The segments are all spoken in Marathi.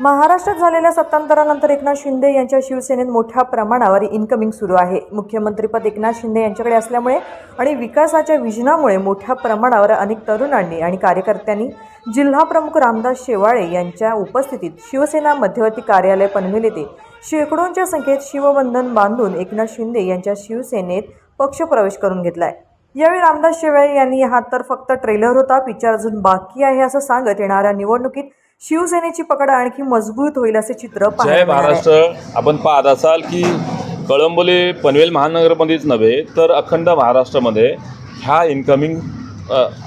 महाराष्ट्रात झालेल्या सत्तांतरानंतर एकनाथ शिंदे यांच्या शिवसेनेत मोठ्या प्रमाणावर इन्कमिंग सुरू आहे. मुख्यमंत्रीपद एकनाथ शिंदे यांच्याकडे असल्यामुळे आणि विकासाच्या विजनामुळे मोठ्या प्रमाणावर अनेक तरुणांनी आणि कार्यकर्त्यांनी जिल्हाप्रमुख रामदास शेवाळे यांच्या उपस्थितीत शिवसेना मध्यवर्ती कार्यालय पनवेल येथे शेकडोंच्या संख्येत शिवबंधन बांधून एकनाथ शिंदे यांच्या शिवसेनेत पक्षप्रवेश करून घेतला आहे यावेळी रामदास शेवाळे यांनी हा तर फक्त ट्रेलर होता पिक्चर अजून बाकी आहे असं सांगत येणाऱ्या निवडणुकीत शिवसेनेची पकड आणखी मजबूत होईल असे चित्र जय. महाराष्ट्र आपण पाहत असाल की कळंबोली पनवेल महानगरमध्येच नव्हे तर अखंड महाराष्ट्रामध्ये ह्या इन्कमिंग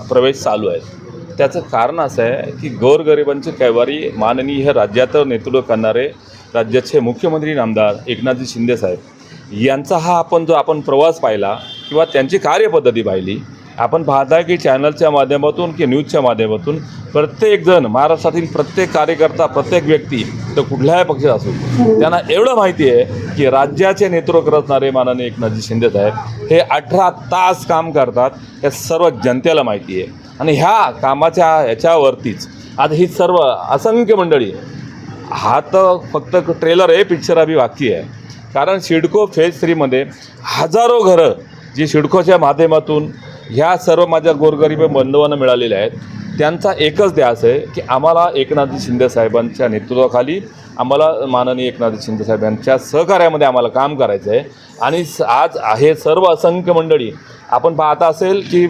प्रवेश चालू आहे त्याचं कारण असं आहे की गोरगरिबांचे कैवारी माननीय हे राज्याचं नेतृत्व करणारे राज्याचे मुख्यमंत्री नामदार एकनाथजी शिंदेसाहेब यांचा हा आपण जो आपण प्रवास पाहिला किंवा त्यांची कार्यपद्धती पाहिली आपण पाहता की चॅनलच्या माध्यमातून की न्यूजच्या माध्यमातून प्रत्येकजण महाराष्ट्रातील प्रत्येक कार्यकर्ता प्रत्येक व्यक्ती तर कुठल्याही पक्षात असो त्यांना एवढं माहिती आहे की राज्याचे नेतृत्व करणारे माननीय एकनाथजी शिंदेसाहेब हे अठरा तास काम करतात हे सर्व जनतेला माहिती आहे. आणि ह्या कामाच्या ह्याच्यावरतीच आज ही सर्व असंख्य मंडळी हा तर फक्त ट्रेलर आहे पिक्चर अभि बाकी आहे. कारण सिडको फेज थ्रीमध्ये हजारो घरं जी सिडकोच्या माध्यमातून ह्या सर्व माझ्या गोरगरीब बंधवांना मिळालेल्या आहेत. त्यांचा एकच ध्यास आहे की आम्हाला एकनाथजी शिंदे साहेबांच्या नेतृत्वाखाली आम्हाला माननीय एकनाथजी शिंदे साहेबांच्या सहकार्यामध्ये आम्हाला काम करायचं आहे आणि स- आज हे सर्व असंख्य मंडळी आपण पाहता असेल की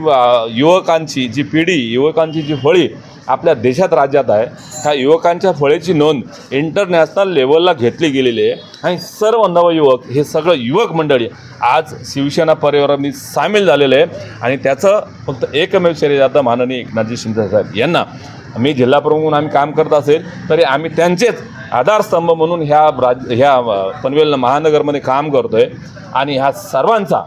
युवकांची जी पिढी युवकांची जी फळी आपल्या देशात राज्यात आहे ह्या युवकांच्या फळीची नोंद इंटरनॅशनल लेवलला घेतली गेलेली आहे. आणि सर्व नवयुवक हे सगळं युवक मंडळी आज शिवसेना परिवारांनी सामील झालेलं आहे. आणि त्याचं फक्त एकमेव शरीर जातं माननीय एकनाथजी शिंदे साहेब यांना. मी जिल्हाप्रमुख म्हणून आम्ही काम करत असेल तरी आम्ही त्यांचेच आधारस्तंभ म्हणून ह्या राज ह्या पनवेल महानगरमध्ये काम करतो आहे आणि ह्या सर्वांचा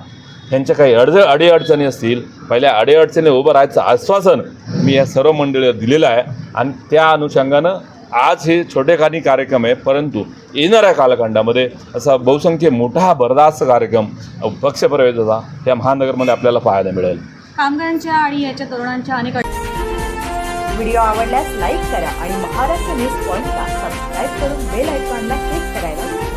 त्यांच्या काही अडज अडीअडचणी असतील पहिल्या अडीअडचणी उभं राहायचं आश्वासन मी या सर्व मंडळीला दिलेलं आहे आणि त्या अनुषंगानं आज हे छोटेखानी कार्यक्रम आहे परंतु येणाऱ्या कालखंडामध्ये असा बहुसंख्य मोठा भरदास कार्यक्रम पक्षप्रवेशाचा या महानगरमध्ये आपल्याला पाहायला मिळेल कामगारांच्या आणि याच्या तरुणांच्या अनेक व्हिडिओ आवडल्यास लाईक करा आणि महाराष्ट्र न्यूज पॉईंटला सबस्क्राईब करून बेल आयकॉनला क्लिक करायला.